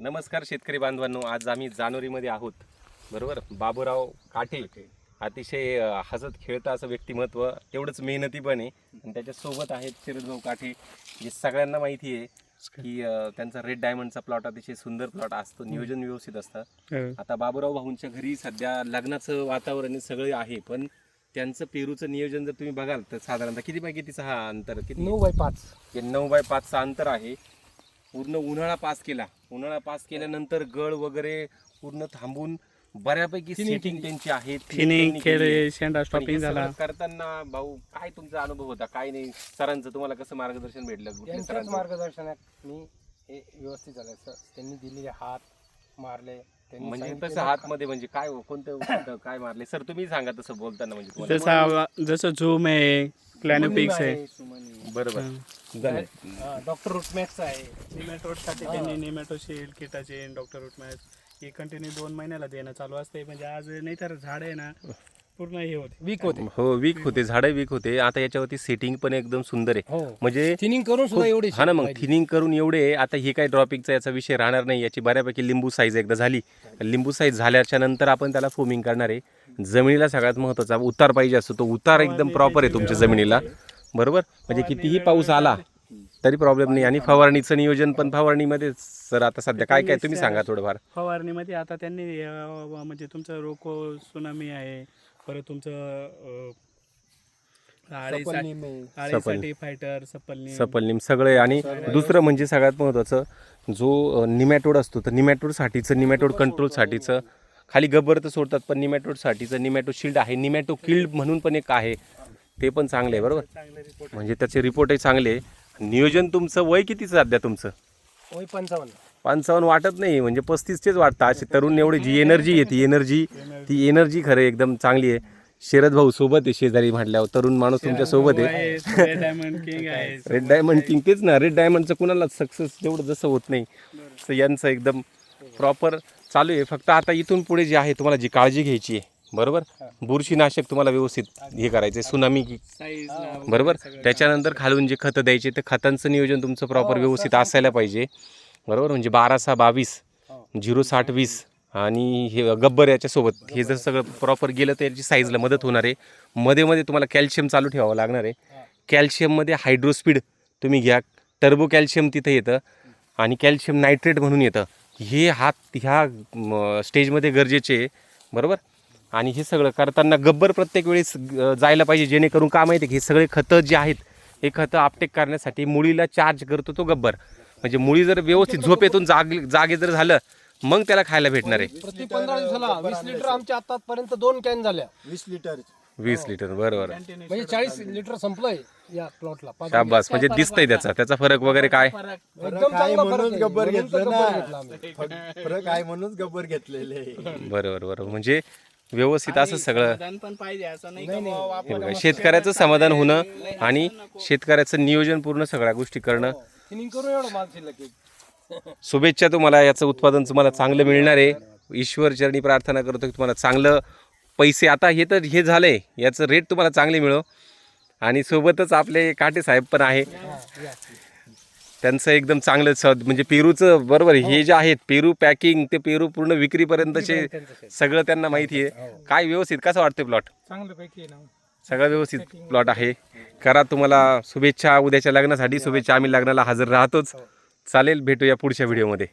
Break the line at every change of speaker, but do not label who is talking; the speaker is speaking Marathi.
नमस्कार शेतकरी बांधवांनो आज आम्ही जानेवारीमध्ये आहोत. बरोबर? बाबूराव काठे अतिशय हसत खेळता असं व्यक्तिमत्व तेवढंच मेहनती पण आहे. आणि त्याच्यासोबत आहेत शिरदभाऊ काठे जे सगळ्यांना माहिती आहे की त्यांचा रेड डायमंडचा प्लॉट अतिशय सुंदर प्लॉट असतो नियोजन व्यवस्थित असतं. आता बाबूराव भाऊंच्या घरी सध्या लग्नाचं वातावरण हे सगळे आहे पण त्यांचं पेरूचं नियोजन जर तुम्ही बघाल तर साधारणतः किती बाय कितीचा हा अंतर? किती?
नऊ बाय पाच.
हे नऊ बाय पाचचं अंतर आहे. पूर्ण उन्हाळा पास केला. उन्हाळा पास केल्यानंतर गळ वगैरे पूर्ण थांबून बऱ्यापैकी सेटिंग त्यांची आहे.
थिनिंग
त्यांनी केली.
केले शेंडा
पण
स्टॉपिंग झाला.
सगळं करताना भाऊ काय तुमचा अनुभव होता? काय नाही सरांचं तुम्हाला कसं मार्गदर्शन भेटलं?
मार्गदर्शनात मी हे व्यवस्थित झालं स- त्यांनी दिलेले हात मारले. त्यांनी
म्हणजे तसं हातमध्ये म्हणजे काय हो, कोणतं काय मारले? सर तुम्ही सांगा तसं बोलताना म्हणजे तुम्हाला.
जसा जसं झूम आहे प्लॅनोपिक्स आहे
सुमनी.
बरोबर. झालं.
हा, डॉक्टर रुटमॅक्स आहे.
निमॅटोडसाठी त्यांनी निमॅटोशील किटाचे डॉक्टर रुटमॅच हे कंटिन्यू दोन महिन्याला देणं चालू असते म्हणजे आज नाही तर झाड आहे ना पूर्ण हे होते.
वीक होते.
हो वीक होते. झाडं वीक होते. आता याच्यावरती सेटिंग पण एकदम सुंदर आहे.
हो.
म्हणजे
थिनिंग करून सुद्धा एवढे
हा ना मग थिनिंग करून एवढे आहे. आता ही काही ड्रॉपिंगचा याचा विषय राहणार नाही. याची बऱ्यापैकी लिंबू साईज एकदा झाली. लिंबू साईज झाल्याच्यानंतर आपण त्याला फोमिंग करणार आहे. जमिनीला सगळ्यात महत्त्वाचा उतार पाहिजे असतो. तो उतार एकदम प्रॉपर आहे तुमच्या जमिनीला. बरोबर? म्हणजे कितीही पाऊस आला तरी प्रॉब्लेम नाही. आणि फवारणीचं नियोजन पण फवारणीमध्ये सर आता सध्या काय काय तुम्ही सांगा थोडंफार.
फवारणीमध्ये आता त्यांनी अं, म्हणजे तुमचं रोको सुनामी आहे परत तुमचं अं, आळीसाठी. आळीसाठी फायटर सपलनी
सपलनिम सगळे. आणि दुसरं म्हणजे सगळ्यात महत्त्वाचं जो निमॅटोड असतो तर निमॅटोडसाठीचं निमॅटोड कंट्रोलसाठीचं खाली गब्बर तर सोडतात पण निमॅटोडसाठीचं निमॅटो शिल्ड आहे. निमॅटो किल्ड म्हणून पण एक आहे. ते पण चांगले आहे बरोबर?
चांगले रिपोर्ट
म्हणजे त्याचे रिपोर्टही चांगले आहे. नियोजन तुमचं वय कितीचं सध्या तुमचं?
वय पंचावन्न.
पंचावन्न वाटत नाही म्हणजे पस्तीसचेच वाटतं. असे तरुण एवढी जी एनर्जी आहे ती एनर्जी ती एनर्जी खरं एकदम चांगली आहे. शरद भाऊ सोबत आहे शेजारी म्हटल्यावर तरुण माणूस तुमच्यासोबत आहे.
डायमंड किंग आहे
रेड डायमंड किंग तेच ना रेड डायमंडचं कुणाला सक्सेस जेवढं जसं होत नाही तर यांचं एकदम प्रॉपर चालू आहे. फक्त आता इथून पुढे जे आहे तुम्हाला जी काळजी घ्यायची आहे बरोबर? बुरशीनाशक तुम्हाला व्यवस्थित हे करायचं आहे सुनामी बरोबर? त्याच्यानंतर खालून जे खतं द्यायचे ते खतांचं नियोजन तुमचं प्रॉपर व्यवस्थित असायला पाहिजे. बरोबर? म्हणजे बारा सहा बावीस झिरो साठ वीस आणि हे गब्बर याच्यासोबत. हे जर सगळं प्रॉपर गेलं तर याची साईजला मदत होणार आहे. मध्ये मध्ये तुम्हाला कॅल्शियम चालू ठेवावं लागणार आहे. कॅल्शियममध्ये हायड्रोस्पीड तुम्ही घ्या. टर्बो कॅल्शियम तिथं येतं आणि कॅल्शियम नायट्रेट म्हणून येतं. हे हात ह्या स्टेजमध्ये गरजेचे आहे. बरोबर? आणि हे सगळं करताना गब्बर प्रत्येक वेळेस जायला पाहिजे जेणेकरून का माहिती आहे की हे सगळे खतं जे आहेत हे खतं आपटेक करण्यासाठी मुळीला चार्ज करतो तो गब्बर. म्हणजे मुळी जर व्यवस्थित झोपेतून जाग जागे जर झालं मग त्याला खायला भेटणार आहे.
प्रति पंधरा दिवसाला वीस लिटर आमच्या आतापर्यंत दोन कॅन झाल्या.
वीस लिटर
वीस लिटर बरोबर.
म्हणजे चाळीस लिटर संपलंय या प्लॉटला
शाबास म्हणजे दिसतंय त्याचा. त्याचा फरक वगैरे काय?
आहे म्हणून. गब्बर
म्हणून
घेतलं ना. फरक फरक आहे म्हणूनच गब्बर घेतलेले.
बरोबर बरोबर. म्हणजे व्यवस्थित असं सगळं.
समाधान पण पाहिजे असं नाही का बुवा
हे बघा शेतकऱ्याचं समाधान होणं आणि शेतकऱ्याचं नियोजन पूर्ण सगळ्या गोष्टी करणं.
थिनिंग करून एवढं माल शिल्लक आहे.
शुभेच्छा तुम्हाला याचं उत्पादन तुम्हाला चांगलं मिळणार आहे. ईश्वर चरणी प्रार्थना करतो की तुम्हाला चांगलं पैसे आता हे तर हे झालंय याचं रेट तुम्हाला चांगले मिळो. आणि सोबतच आपले काटे साहेब पण आहे. त्यांचं एकदम चांगलं स म्हणजे पेरूचं बरोबर हे जे आहेत पेरू पॅकिंग ते पेरू पूर्ण विक्रीपर्यंतचे सगळं त्यांना माहिती आहे. काय व्यवस्थित कसं वाटतं प्लॉट
चांगल्यापैकी आहे ना.
सगळं व्यवस्थित प्लॉट आहे. करा तुम्हाला शुभेच्छा उद्याच्या लग्नासाठी. शुभेच्छा. आम्ही लग्नाला हजर राहतोच. चालेल भेटूया पुढच्या व्हिडिओमध्ये